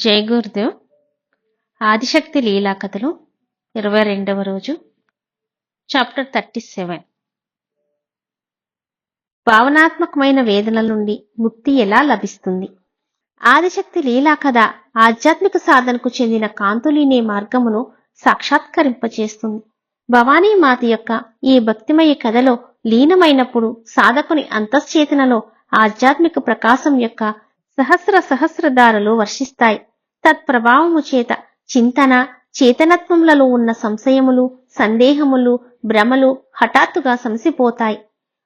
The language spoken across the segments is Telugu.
జై గురుదేవ్ ఆదిశక్తి లీలా కథలు ఇరవై రెండవ రోజు చాప్టర్ థర్టీ సెవెన్. భావనాత్మకమైన వేదనల నుండి ముక్తి ఎలా లభిస్తుంది? ఆదిశక్తి లీలా కథ ఆధ్యాత్మిక సాధనకు చెందిన కాంతులీనే మార్గమును సాక్షాత్కరింపచేస్తుంది. భవానీ మాత యొక్క ఈ భక్తిమయ కథలో లీనమైనప్పుడు సాధకుని అంతశ్చేతనలో ఆధ్యాత్మిక ప్రకాశం యొక్క సహస్ర సహస్రధారలు వర్షిస్తాయి. తత్ప్రభావము చేత చింతన చేతనత్వములలో ఉన్న సంశయములు సందేహములు భ్రమలు హఠాత్తుగా సమసిపోతాయి.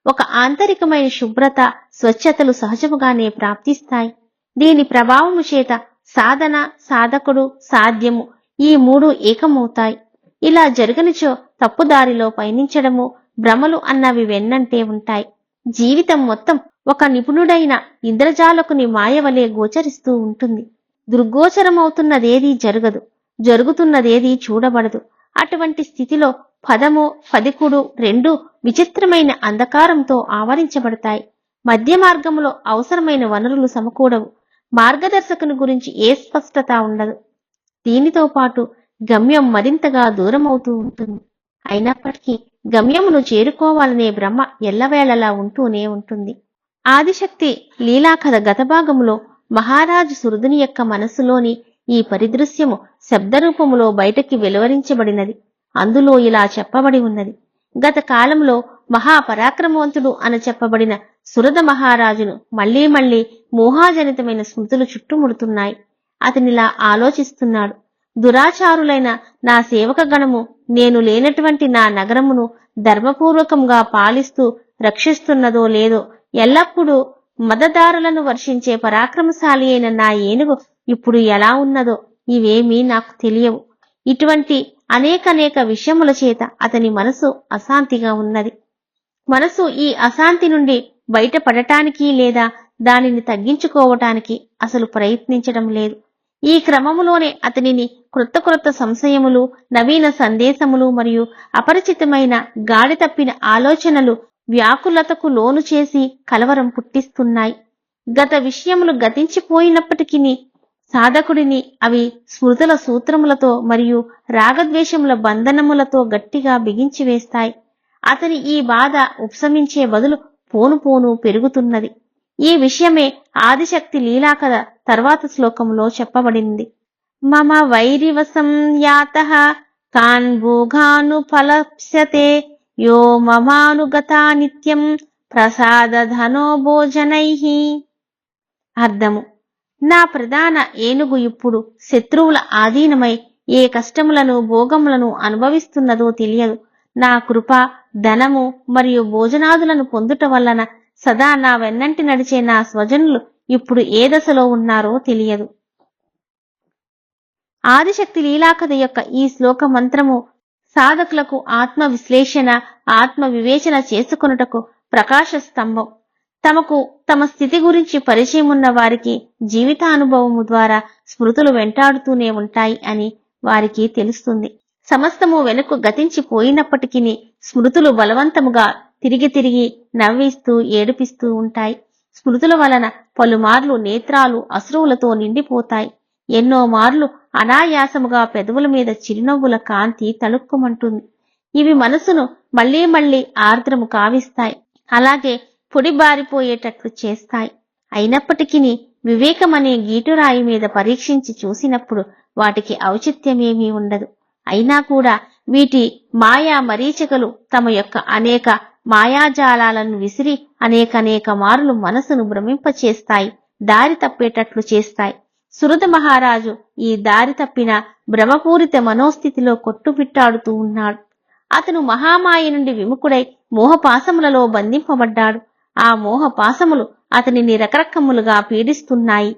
ఒక ఆంతరికమైన శుభ్రత స్వచ్ఛతలు సహజముగానే ప్రాప్తిస్తాయి. దీని ప్రభావము చేత సాధన సాధకుడు సాధ్యము ఈ మూడు ఏకమవుతాయి. ఇలా జరగనిచో తప్పుదారిలో పయనించడము భ్రమలు అన్నవి వెన్నంటే ఉంటాయి. జీవితం మొత్తం ఒక నిపుణుడైన ఇంద్రజాలకుని మాయవలే గోచరిస్తూ ఉంటుంది. దుర్గోచరమవుతున్నదేదీ జరగదు. జరుగుతున్నదేదీ చూడబడదు. అటువంటి స్థితిలో పదము పదికుడు రెండు విచిత్రమైన అంధకారంతో ఆవరించబడతాయి. మధ్య మార్గంలో అవసరమైన వనరులు సమకూడవు. మార్గదర్శకుని గురించి ఏ స్పష్టత ఉండదు. దీనితో పాటు గమ్యం మరింతగా దూరమవుతూ ఉంటుంది. అయినప్పటికీ గమ్యమును చేరుకోవాలనే భ్రమ ఎల్లవేళలా ఉంటూనే ఉంటుంది. ఆదిశక్తి లీలాకథ గత భాగములో మహారాజు సురుదుని యొక్క మనస్సులోని ఈ పరిదృశ్యము శబ్దరూపములో బయటకి వెలువరించబడినది. అందులో ఇలా చెప్పబడి ఉన్నది. గత కాలంలో మహాపరాక్రమవంతుడు అని చెప్పబడిన సురద మహారాజును మళ్ళీ మళ్ళీ మోహాజనితమైన స్మృతులు చుట్టుముడుతున్నాయి. అతనిలా ఆలోచిస్తున్నాడు. దురాచారులైన నా సేవక గణము నేను లేనటువంటి నా నగరమును ధర్మపూర్వకంగా పాలిస్తూ రక్షిస్తున్నదో లేదో ఎల్లప్పుడూ మదదారులను వర్షించే పరాక్రమశాలి అయిన నా ఏనుగు ఇప్పుడు ఎలా ఉన్నదో ఇవేమీ నాకు తెలియవు. ఇటువంటి అనేకనేక విషయముల చేత అతని మనసు అశాంతిగా ఉన్నది. మనసు ఈ అశాంతి నుండి బయటపడటానికి లేదా దానిని తగ్గించుకోవటానికి అసలు ప్రయత్నించడం లేదు. ఈ క్రమములోనే అతనిని క్రొత్త క్రొత్త సంశయములు నవీన సందేశములు మరియు అపరిచితమైన గాడి తప్పిన ఆలోచనలు వ్యాకులతకు లోను చేసి కలవరం పుట్టిస్తున్నాయి. గత విషయములు గతించిపోయినప్పటికీ సాధకుడిని అవి స్మృతుల సూత్రములతో మరియు రాగద్వేషముల బంధనములతో గట్టిగా బిగించి వేస్తాయి. అతని ఈ బాధ ఉపశమించే బదులు పోను పోను పెరుగుతున్నది. ఈ విషయమే ఆదిశక్తి లీలాకథ తర్వాత శ్లోకంలో చెప్పబడింది. మమ వైరివసం యాత కాన్భోగాను ఫలప్స్యతే యో మమానుగతా నిత్యం ప్రసాద ధనోభోజనై అర్థము. నా ప్రధాన ఏనుగు ఇప్పుడు శత్రువుల ఆధీనమై ఏ కష్టములను భోగములను అనుభవిస్తున్నదో తెలియదు. నా కృప ధనము మరియు భోజనాదులను పొందుట వలన సదా నా వెన్నంటి నడిచే నా స్వజనులు ఇప్పుడు ఏ దశలో ఉన్నారో తెలియదు. ఆదిశక్తి లీలాకథ యొక్క ఈ శ్లోక మంత్రము సాధకులకు ఆత్మ విశ్లేషణ ఆత్మ వివేచన చేసుకొనుటకు ప్రకాశ స్తంభం. తమకు తమ స్థితి గురించి పరిచయం ఉన్న వారికి జీవితానుభవము ద్వారా స్మృతులు వెంటాడుతూనే ఉంటాయి అని వారికి తెలుస్తుంది. సమస్తము వెనుక గతించిపోయినప్పటికీ స్మృతులు బలవంతముగా తిరిగి తిరిగి నవ్విస్తూ ఏడిపిస్తూ ఉంటాయి. స్మృతుల వలన పలుమార్లు నేత్రాలు అశ్రువులతో నిండిపోతాయి. ఎన్నో మార్లు అనాయాసముగా పెదవుల మీద చిరునవ్వుల కాంతి తలుక్కుమంటుంది. ఇవి మనసును మళ్ళీ మళ్ళీ ఆర్ద్రము కావిస్తాయి. అలాగే పొడి బారిపోయేటట్లు చేస్తాయి. అయినప్పటికీ వివేకమనే గీటురాయి మీద పరీక్షించి చూసినప్పుడు వాటికి ఔచిత్యమేమీ ఉండదు. అయినా కూడా వీటి మాయా మరీచికలు తమ యొక్క అనేక మాయాజాలాలను విసిరి అనేకనేక మారులు మనసును భ్రమింపచేస్తాయి. దారి తప్పేటట్లు చేస్తాయి. సురద మహారాజు ఈ దారి తప్పిన భ్రమపూరిత మనోస్థితిలో కొట్టుబిట్టాడుతూ ఉన్నాడు. అతను మహామాయ నుండి విముఖుడై మోహపాసములలో బంధింపబడ్డాడు. ఆ మోహపాసములు అతనిని రకరకములుగా పీడిస్తున్నాయి.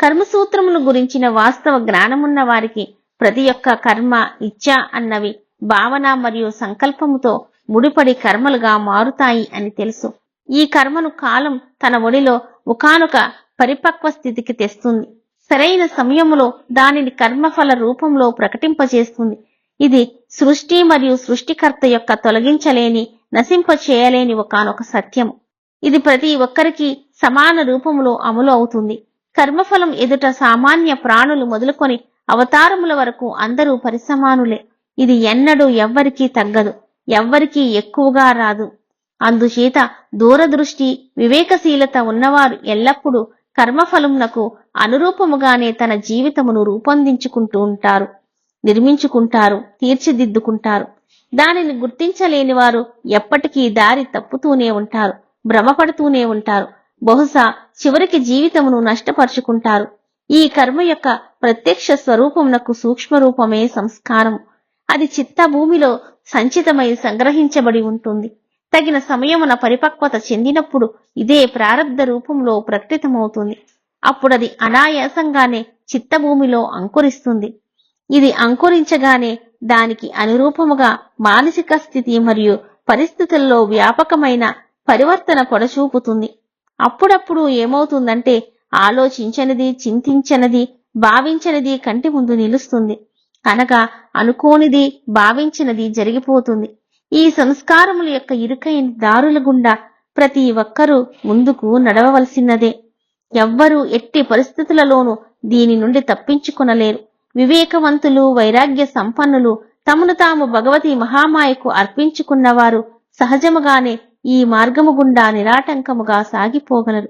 కర్మసూత్రములు గురించిన వాస్తవ జ్ఞానమున్న వారికి ప్రతి ఒక్క కర్మ ఇచ్చ అన్నవి భావన మరియు సంకల్పముతో ముడిపడి కర్మలుగా మారుతాయి అని తెలుసు. ఈ కర్మను కాలం తన ఒడిలో ఒకనొక పరిపక్వ స్థితికి తెస్తుంది. సరైన సమయంలో దానిని కర్మఫల రూపంలో ప్రకటింపజేస్తుంది. ఇది సృష్టి మరియు సృష్టికర్త యొక్క తొలగించలేని నశింప చేయలేని ఒకనొక సత్యము. ఇది ప్రతి ఒక్కరికి సమాన రూపంలో అమలు అవుతుంది. కర్మఫలం ఎదుట సామాన్య ప్రాణులు మొదలుకొని అవతారముల వరకు అందరూ పరిసమానులే. ఇది ఎన్నడూ ఎవ్వరికీ తగ్గదు ఎవ్వరికీ ఎక్కువగా రాదు. అందుచేత దూరదృష్టి వివేకశీలత ఉన్నవారు ఎల్లప్పుడూ కర్మఫలమునకు అనురూపముగానే తన జీవితమును రూపొందించుకుంటూ ఉంటారు. నిర్మించుకుంటారు తీర్చిదిద్దుకుంటారు. దానిని గుర్తించలేని వారు ఎప్పటికీ దారి తప్పుతూనే ఉంటారు భ్రమపడుతూనే ఉంటారు. బహుశా చివరికి జీవితమును నష్టపరుచుకుంటారు. ఈ కర్మ యొక్క ప్రత్యక్ష స్వరూపమునకు సూక్ష్మ రూపమే సంస్కారం అది చిత్త భూమిలో సంచితమై సంగ్రహించబడి ఉంటుంది. తగిన సమయమున పరిపక్వత చెందినప్పుడు ఇదే ప్రారబ్ధ రూపంలో ప్రకటితమవుతుంది. అప్పుడది అనాయాసంగానే చిత్తభూమిలో అంకురిస్తుంది. ఇది అంకురించగానే దానికి అనురూపముగా మానసిక స్థితి మరియు పరిస్థితుల్లో వ్యాపకమైన పరివర్తన పొడచూపుతుంది అప్పుడప్పుడు ఏమవుతుందంటే ఆలోచించనిది చింతించనిది భావించనిది కంటి ముందు నిలుస్తుంది. అనగా అనుకోనిది భావించినది జరిగిపోతుంది. ఈ సంస్కారముల యొక్క ఇరుకైన దారుల గుండా ప్రతి ఒక్కరూ ముందుకు నడవవలసినదే. ఎవ్వరూ ఎట్టి పరిస్థితులలోనూ దీని నుండి తప్పించుకొనలేరు. వివేకవంతులు వైరాగ్య సంపన్నులు తమను తాము భగవతి మహామాయకు అర్పించుకున్నవారు సహజముగానే ఈ మార్గము గుండా నిరాటంకముగా సాగిపోగలరు.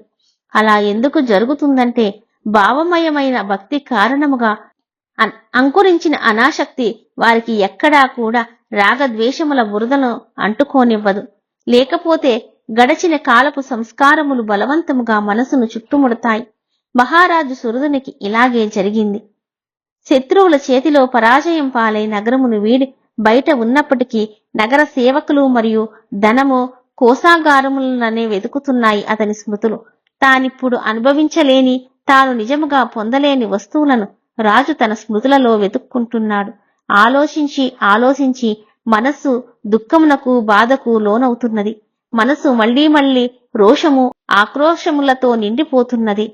అలా ఎందుకు జరుగుతుందంటే భావమయమైన భక్తి కారణముగా అన్- అంకురించిన అనాశక్తి వారికి ఎక్కడా కూడా రాగద్వేషముల బురదను అంటుకోనివ్వదు. లేకపోతే గడచిన కాలపు సంస్కారములు బలవంతముగా మనసును చుట్టుముడతాయి. మహారాజు సురదునికి ఇలాగే జరిగింది. శత్రువుల చేతిలో పరాజయం పాలై నగరమును వీడి బయట ఉన్నప్పటికీ నగర సేవకులు మరియు ధనము కోసాగారములనే వెతుకుతున్నాయి అతని స్మృతులు. తానిప్పుడు అనుభవించలేని తాను నిజముగా పొందలేని వస్తువులను రాజు తన స్మృతులలో వెతుక్కుంటున్నాడు. ఆలోచించి ఆలోచించి మనస్సు దుఃఖమునకు బాధకు లోనవుతున్నది. మనసు మళ్ళీ మళ్ళీ రోషము ఆక్రోశములతో నిండిపోతున్నది.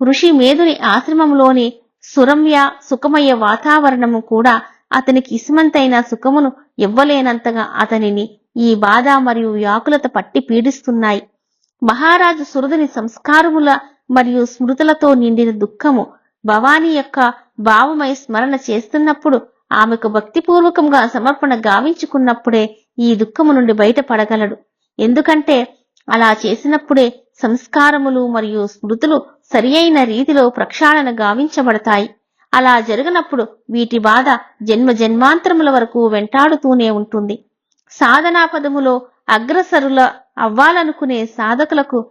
ఋషి మేధుని ఆశ్రమంలోని సురమ్య సుఖమయ వాతావరణము కూడా అతనికి ఇసుమంతైన సుఖమును ఇవ్వలేనంతగా అతనిని ఈ బాధ మరియు వ్యాకులత పట్టి పీడిస్తున్నాయి. మహారాజు సురదుని సంస్కారముల మరియు స్మృతులతో నిండిన దుఃఖము భవానీ యొక్క భావమై స్మరణ చేస్తున్నప్పుడు ఆమెకు భక్తిపూర్వకంగా సమర్పణ గావించుకున్నప్పుడే ఈ దుఃఖము నుండి బయటపడగలడు. ఎందుకంటే అలా చేసినప్పుడే సంస్కారములు మరియు స్మృతులు సరియైన రీతిలో ప్రక్షాళన గావించబడతాయి. అలా జరగనప్పుడు వీటి బాధ జన్మ జన్మాంతరముల వరకు వెంటాడుతూనే ఉంటుంది. సాధనా పదములో అగ్రసరుల అవ్వాలనుకునే సాధకులకు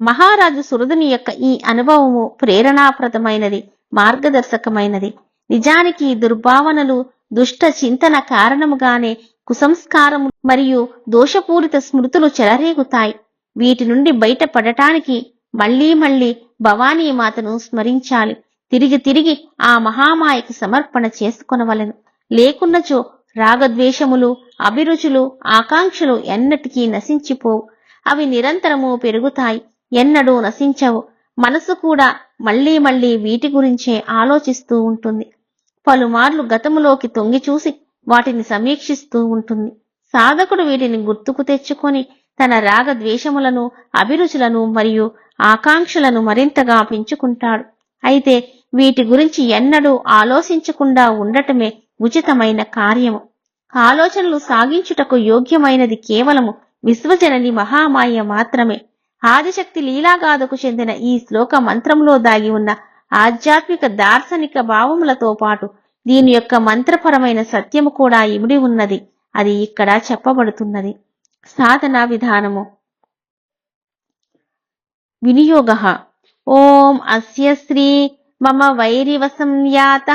మహారాజు సురదుని యొక్క ఈ అనుభవము ప్రేరణాప్రదమైనది మార్గదర్శకమైనది. నిజానికి దుర్భావనలు దుష్ట చింతన కారణముగానే కుసంస్కారము మరియు దోషపూరిత స్మృతులు చెలరేగుతాయి. వీటి నుండి బయటపడటానికి మళ్ళీ మళ్ళీ భవానీ మాతను స్మరించాలి. తిరిగి తిరిగి ఆ మహామాయకు సమర్పణ చేసుకొనవలెను. లేకున్నచో రాగద్వేషములు అభిరుచులు ఆకాంక్షలు ఎన్నటికీ నశించిపోవు. అవి నిరంతరము పెరుగుతాయి. ఎన్నడూ నశించవు. మనసు కూడా మళ్ళీ మళ్ళీ వీటి గురించే ఆలోచిస్తూ ఉంటుంది. పలుమార్లు గతములోకి తొంగి చూసి వాటిని సమీక్షిస్తూ ఉంటుంది. సాధకుడు వీటిని గుర్తుకు తెచ్చుకొని తన రాగ ద్వేషములను అభిరుచులను మరియు ఆకాంక్షలను మరింతగా పెంచుకుంటాడు. అయితే వీటి గురించి ఎన్నడూ ఆలోచించకుండా ఉండటమే ఉచితమైన కార్యము. ఆలోచనలు సాగించుటకు యోగ్యమైనది కేవలము విశ్వజనని మహామాయ మాత్రమే. ఆదిశక్తి లీలాగాథకు చెందిన ఈ శ్లోక మంత్రంలో దాగి ఉన్న ఆధ్యాత్మిక దార్శనిక భావములతో పాటు దీని యొక్క మంత్రపరమైన సత్యము కూడా ఇమిడి ఉన్నది. అది ఇక్కడ చెప్పబడుతున్నది. సాధన విధానము. వినియోగ. ఓం అస్య శ్రీ మమ వైరివసం యాత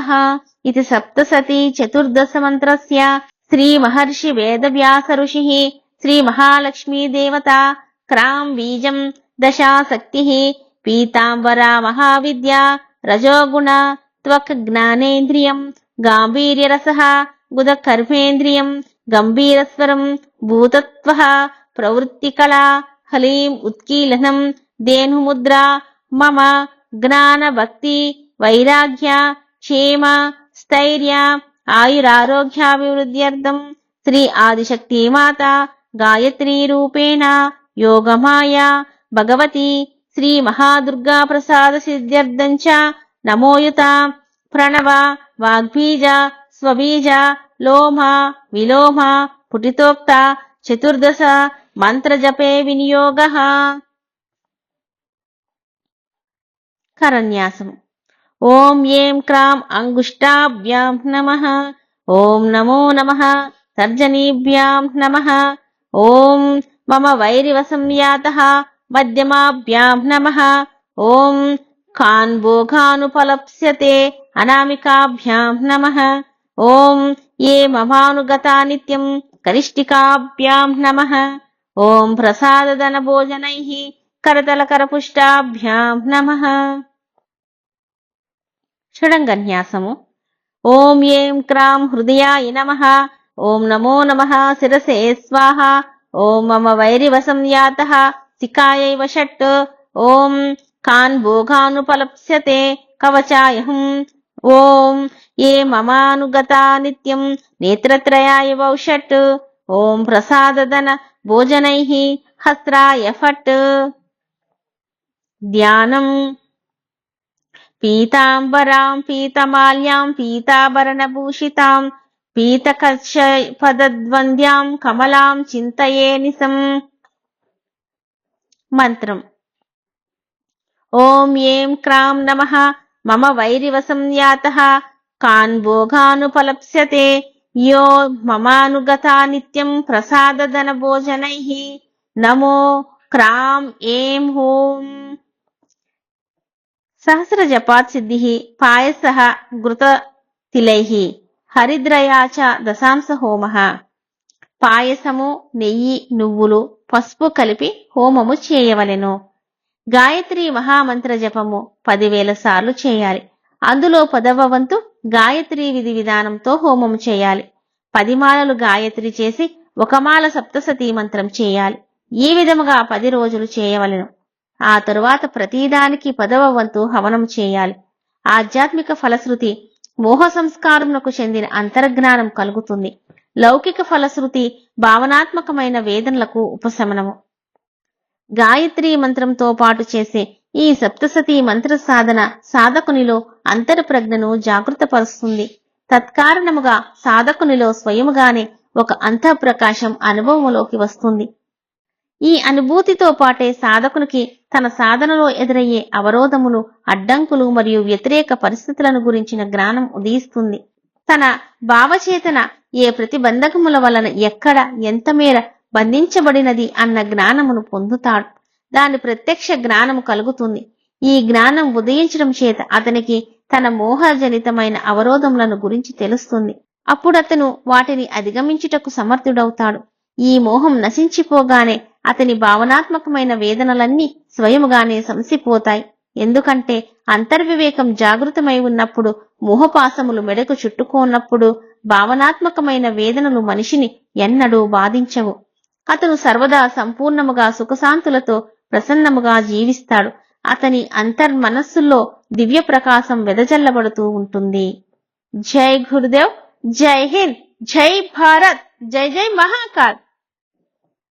ఇది సప్తసతి చతుర్దశ మంత్రస్య. శ్రీ మహర్షి వేదవ్యాస ఋషి శ్రీ మహాలక్ష్మీ దేవత. క్రాం బీజం దశాశక్తి. పీతాంబరా మహావిద్య రజోగుణ త్వక్ జ్ఞానేంద్రియం గాంభీర్యరస గుదకర్మేంద్రియం గంభీరస్వరం భూతత్వ ప్రవృత్తికళ హలీం ఉత్కీలనం దేనుముద్ర మమ జ్ఞాన భక్తి వైరాగ్య క్షేమ స్థైర్య ఆయురారోగ్యాభివృద్ధ్యర్థం శ్రీ ఆదిశక్తి మాత గాయత్రీ రూపేణ యోగమాయ భగవతి శ్రీ మహాదుర్గా ప్రసాద సిద్ధ్యర్థం చ నమోయుత ప్రణవ వాగ్బీజ స్వబీజ లోమ విలోమ పుటితోక్త చతుర్దశ మంత్రజపే వినియోగ కరన్యాసం ఓం ఏం క్రాం అంగుష్టాభ్యాం నమ ఓం నమో నమ తర్జనీభ్యాం నమ ఓం మమ వైరివసం యాత మధ్యమాభ్యాం నమ ఓం కాన్భోగానుపలప్స్యతే అనామికాభ్యాం నమ ఓం ఏ మమానుగతా నిత్యం కనిష్ఠికాభ్యాం నమ ఓం ప్రసాదదన భోజనై కరతలకరపుష్టాభ్యాం నమ షడంగన్యాసము ఓం ఏం క్రాం హృదయాయ నమ ఓం నమో నమ శిరసే స్వాహ ఓం మమ వైరివసం యాత సికాయైవ షట్ ఓం కాన్ భోగానుపలప్స్యతే కవచాయహం ఓం ఏ మమానుగతా నిత్యం నేత్రత్రయాయ వౌషట్ ఓం ప్రసాదన భోజనై హస్రాయ ఫట్ ధ్యానం పీతాంబరాం పీతమాల్యాం పీతాభరణభూషితాం పీతకర్ష పదద్వంద్యాం కమలాం చింతయే నిసం మంత్రం. ఓం ఏం క్రాం నమ మమ వైరివసం యాత కాన్ భోగానుపలప్స్యతే యో మమానుగతా నిత్యం ప్రసాదదన భోజనై నమో క్రాం ఏం హోం. సహస్ర జపాత్ సిద్ధి పాయస ఘృత తిలై హరిద్రయా చ హోమ. పాయసము నెయ్యి నువ్వులు పసుపు కలిపి హోమము చేయవలెను. గాయత్రి మహామంత్ర జపము పదివేల సార్లు చేయాలి. అందులో పదవ వంతు గాయత్రి విధి విధానంతో హోమము చేయాలి. పది మాలలు గాయత్రి చేసి ఒక మాల సప్తసతీ మంత్రం చేయాలి. ఈ విధముగా పది రోజులు చేయవలెను. ఆ తరువాత ప్రతిదానికి పదవ వంతు హవనం చేయాలి. ఆధ్యాత్మిక ఫలశ్రుతి మోహ సంస్కారమునకు చెందిన అంతర్జ్ఞానం కలుగుతుంది. లౌకిక ఫలశ్రుతి భావనాత్మకమైన వేదనలకు ఉపశమనము. గాయత్రి మంత్రంతో పాటు చేసే ఈ సప్తసతి మంత్ర సాధన సాధకునిలో అంతర్ప్రజ్ఞను జాగృతపరుస్తుంది. తత్కారణముగా సాధకునిలో స్వయముగానే ఒక అంతఃప్రకాశం అనుభవములోకి వస్తుంది. ఈ అనుభూతితో పాటే సాధకునికి తన సాధనలో ఎదురయ్యే అవరోధములు అడ్డంకులు మరియు వ్యతిరేక పరిస్థితులను గురించిన జ్ఞానం ఉదయిస్తుంది. తన భావచేతన ఏ ప్రతిబంధకముల వలన ఎక్కడ ఎంత మేర బంధించబడినది అన్న జ్ఞానమును పొందుతాడు. దాని ప్రత్యక్ష జ్ఞానము కలుగుతుంది. ఈ జ్ఞానం ఉదయించడం చేత అతనికి తన మోహజనితమైన అవరోధములను గురించి తెలుస్తుంది. అప్పుడు అతను వాటిని అధిగమించుటకు సమర్థుడవుతాడు. ఈ మోహం నశించిపోగానే అతని భావనాత్మకమైన వేదనలన్నీ స్వయముగానే సంసిపోతాయి ఎందుకంటే అంతర్వివేకం జాగృతమై ఉన్నప్పుడు మోహపాసములు మెడకు చుట్టుకోనప్పుడు భావనాత్మకమైన వేదనలు మనిషిని ఎన్నడూ బాధించవు. అతను సర్వదా సంపూర్ణముగా సుఖశాంతులతో ప్రసన్నముగా జీవిస్తాడు. అతని అంతర్మనస్సుల్లో దివ్య ప్రకాశం వెదజల్లబడుతూ ఉంటుంది. జై గురుదేవ్ జై హింద్ జై భారత్ జై జై మహాకాల్